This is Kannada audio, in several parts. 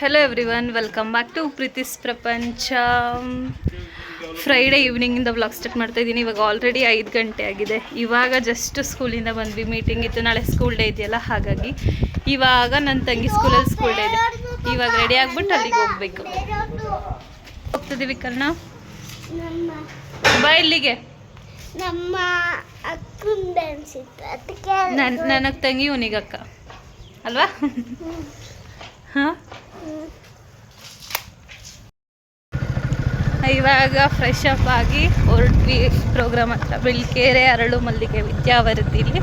Hello everyone welcome back to ಪ್ರೀತಿಸ್ ಪ್ರಪಂಚ ಫ್ರೈಡೇ ಈವ್ನಿಂಗಿಂದ ಬ್ಲಾಗ್ ಸ್ಟಾರ್ಟ್ ಮಾಡ್ತಾ ಇದ್ದೀನಿ. ಇವಾಗ ಆಲ್ರೆಡಿ ಐದು ಗಂಟೆ ಆಗಿದೆ. ಇವಾಗ ಜಸ್ಟ್ ಸ್ಕೂಲಿಂದ ಬಂದ್ವಿ. ಮೀಟಿಂಗ್ ಇತ್ತು. ನಾಳೆ ಸ್ಕೂಲ್ ಡೇ ಇದೆಯಲ್ಲ ಹಾಗಾಗಿ ಇವಾಗ ನನ್ನ ತಂಗಿ ಸ್ಕೂಲಲ್ಲಿ ಸ್ಕೂಲ್ ಡೇ ಇದೆ. ಇವಾಗ ರೆಡಿ ಆಗ್ಬಿಟ್ಟು ಅಲ್ಲಿಗೆ ಹೋಗ್ಬೇಕು. ಹೋಗ್ತಿದ್ದೀವಿ ಕರ್ಣ. ಬಾ ಇಲ್ಲಿಗೆ. ನಮ್ಮ ನನಗೆ ತಂಗಿ ಇವನಿಗಕ್ಕ ಅಲ್ವಾ? ಹಾಂ? ಇವಾಗ ಫ್ರೆಶ್ ಅಪ್ ಆಗಿ ಹೊರಟ್ವಿ ಪ್ರೋಗ್ರಾಮ್ ಹತ್ರ ಬಿಳ್ಕೇರೆ ಅರಳು ಮಲ್ಲಿಗೆ ವಿದ್ಯಾವರದಿಲಿ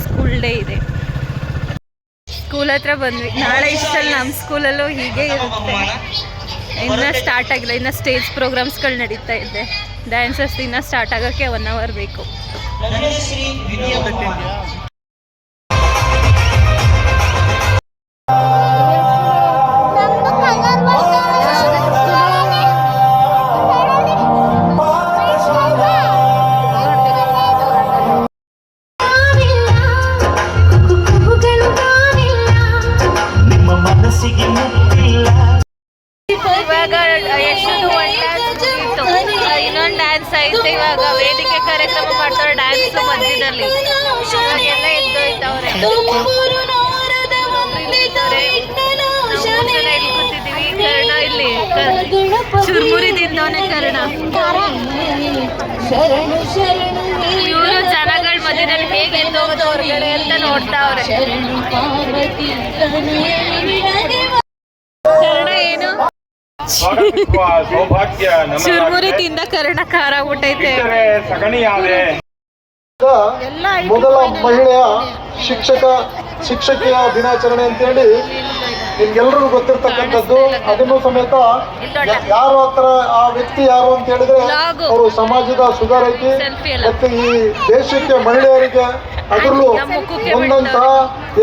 ಸ್ಕೂಲ್ ಡೇ ಇದೆ. ಸ್ಕೂಲ್ ಹತ್ರ ಬಂದ್ವಿ. ನಾಳೆ ಇಷ್ಟಲ್ಲಿ ನಮ್ಮ ಸ್ಕೂಲಲ್ಲೂ ಹೀಗೆ ಇರುತ್ತೆ. ಇನ್ನೂ ಸ್ಟಾರ್ಟ್ ಆಗಿಲ್ಲ. ಇನ್ನು ಸ್ಟೇಜ್ ಪ್ರೋಗ್ರಾಮ್ಸ್ಗಳು ನಡೀತಾ ಇದೆ. ಡ್ಯಾನ್ಸಸ್ ಇನ್ನೂ ಸ್ಟಾರ್ಟ್ ಆಗೋಕ್ಕೆ ಒನ್ ಅವರ್ ಬೇಕು. ಡ್ಯಾನ್ಸ್ ಐತೆ ಇವಾಗ ವೇದಿಕೆ ಕಾರ್ಯಕ್ರಮ ಮಾಡ್ತಾರೆ ಡ್ಯಾನ್ಸ್ ಮಧ್ಯದಲ್ಲಿ. ಎದ್ದೋಯ್ತವ್ರೆ. ಜನ ಇಲ್ಲಿ ಕೂತಿದ್ದೀವಿ ಕರ್ಣ ಇಲ್ಲಿ ಚುರ್ಮುರಿ ತಿಂದವನೆ ಕರ್ಣ. ಇವರು ಜನಗಳ ಮಧ್ಯದಲ್ಲಿ ಹೇಗೆ ಎದ್ದೋಗೋದು ಹೊರಗಡೆ ಅಂತ ನೋಡ್ತಾವ್ರೆ. ಚುರ್ಮುರಿ. ತಿಂದ ಕರ್ಣ ಖಾರ ಊಟೈತೆ ಮೊದಲ ಮಹಿಳೆಯ ಶಿಕ್ಷಕ ಶಿಕ್ಷಕಿಯ ದಿನಾಚರಣೆ ಅಂತೇಳಿ ನಿಮ್ಗೆಲ್ರಿಗೂ ಗೊತ್ತಿರ್ತಕ್ಕಂಥದ್ದು. ಅದನ್ನು ಸಮೇತ ಯಾರು ಆತರ ಆ ವ್ಯಕ್ತಿ ಯಾರು ಅಂತ ಹೇಳಿದ್ರೆ ಅವರು ಸಮಾಜದ ಸುಧಾರಕಿ ಮತ್ತೆ ಈ ದೇಶಕ್ಕೆ ಮಹಿಳೆಯರಿಗೆ ಅದರಲ್ಲೂ ಒಂದಂತ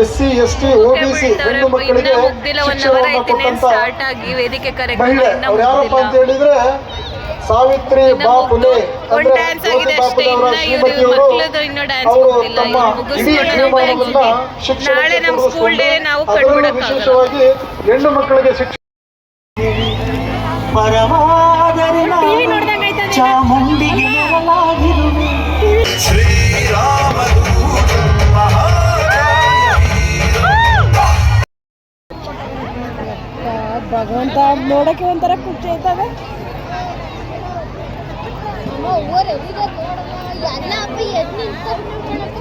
S C S T O B C ಹೆಣ್ಣು ಮಕ್ಕಳಿಗೆ ಅವರ್ ಶಿಕ್ಷಣವನ್ನು ಕೊಟ್ಟಂತ ಸ್ಟಾರ್ಟ್ ಆಗಿ ವೇದಿಕೆ ಕಾರ್ಯಕ್ರಮ ಮಹಿಳೆ ಅವ್ರು ಯಾರಪ್ಪ ಅಂತ ಹೇಳಿದ್ರೆ ಸಾವಿತ್ರಿ ಬಾ ಒಂದ್ ಅಂದ್ರೆ ಡ್ಯಾನ್ಸ್ ಆಗಿದೆ ಜ್ಯೋತಿ ಇನ್ನ ಇವ್ರು ಶ್ರೀಮತಿಯವರು ಇನ್ನೂ ಡ್ಯಾನ್ಸ್ ಅವರು ತಮ್ಮ ಇಡೀ ಜೀವಮಾನವನ್ನ ನಾವು ಜೀವನವನ್ನ ಶಿಕ್ಷಣಕ್ಕೆ ನಾಳೆ ನಮ್ಮ ಸ್ಕೂಲ್ ಡೇ ನಾವು ಅದರಲ್ಲೂ ವಿಶೇಷವಾಗಿ ಹೆಣ್ಣು ಮಕ್ಕಳಿಗೆ ಶಿಕ್ಷಣ ಪರವಾದರೆ ಚಾಮುಂಡಿಗೆ ನೆರಳಾಗಿರುವೆ. ಭಗವಂತ ನೋಡಕ್ಕೆ ಒಂಥರ ಖುಷಿ ಆಯ್ತವೆ. ಅಪ್ಪ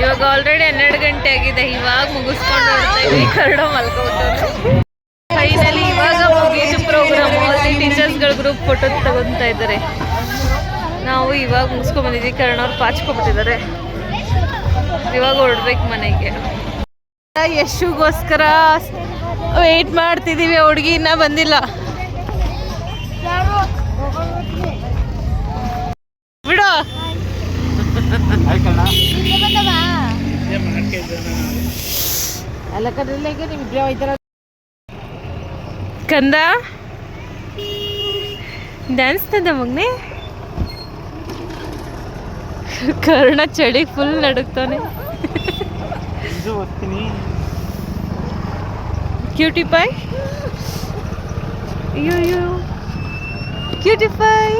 ಇವಾಗ ಆಲ್ರೆಡಿ ಹನ್ನೆರಡು ಗಂಟೆ ಆಗಿದೆ, ಇವಾಗ ಮುಗಿಸ್ಕೊಂಡು ಕನ್ನಡ ಮಲ್ಕೊಬಿಟ್ಟು. ಫೈನಲಿ ಇವಾಗ ಮುಗೀತು ಪ್ರೋಗ್ರಾಮ್ ಟೀಚರ್ಸ್ಗಳ ಗ್ರೂಪ್ ಫೋಟೋ ತಗೊತಾ ಇದ್ದಾರೆ. ನಾವು ಇವಾಗ ಮುಗಿಸ್ಕೊಂಡ್ ಬಂದಿದ್ವಿ. ಕರ್ಣ ಅವ್ರು ಪಾಚ್ಕೊಬಿಟ್ಟಿದ್ದಾರೆ ಇವಾಗ ಹೊರಡ್ಬೇಕು ಮನೆಗೆ. ಯಶುಗೋಸ್ಕರ ವೆಯ್ಟ್ ಮಾಡ್ತಿದ್ದೀವಿ ಹುಡುಗಿ ಇನ್ನೂ ಬಂದಿಲ್ಲ. ಬಿಡು. ಕಂದ? ಡ್ಯಾನ್ಸ್ ತಂದ ಮಗ್ನೆ? ಕರ್ಣ ಚಳಿ ಫುಲ್ ನಡುಕ್ತಾನೆ ಕ್ಯೂಟಿ ಪೈ ಅಯ್ಯೋ ಅಯ್ಯೋ. ಕ್ಯೂಟಿ ಪೈ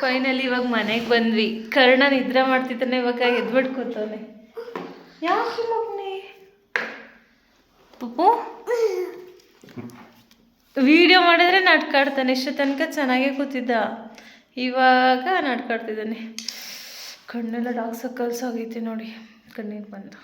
ಫೈನಲಿ ಇವಾಗ ಮನೆಗೆ ಬಂದ್ವಿ. ಕರ್ಣ ನಿದ್ರೆ ಮಾಡ್ತಿದ್ದಾನೆ ಇವಾಗ ಎದ್ಬಿಟ್ಟು ಕೂತವನೆ ಯಾಕೆ ಮಗ್ನೆ? ಪಪ್ಪು ವಿಡಿಯೋ ಮಾಡಿದ್ರೆ ನಾಟ್ಕಾಡ್ತಾನೆ ಇಷ್ಟು ತನಕ ಚೆನ್ನಾಗೇ ಕೂತಿದ್ದ. ಇವಾಗ ನಾಟ್ಕಾಡ್ತಿದ್ದಾನೆ ಕಣ್ಣೆಲ್ಲ ಡಾರ್ಕ್ ಸರ್ಕಲ್ಸ್ ಆಗೈತಿ ನೋಡಿ. ಕಣ್ಣಿಗೆ ಬಂದು.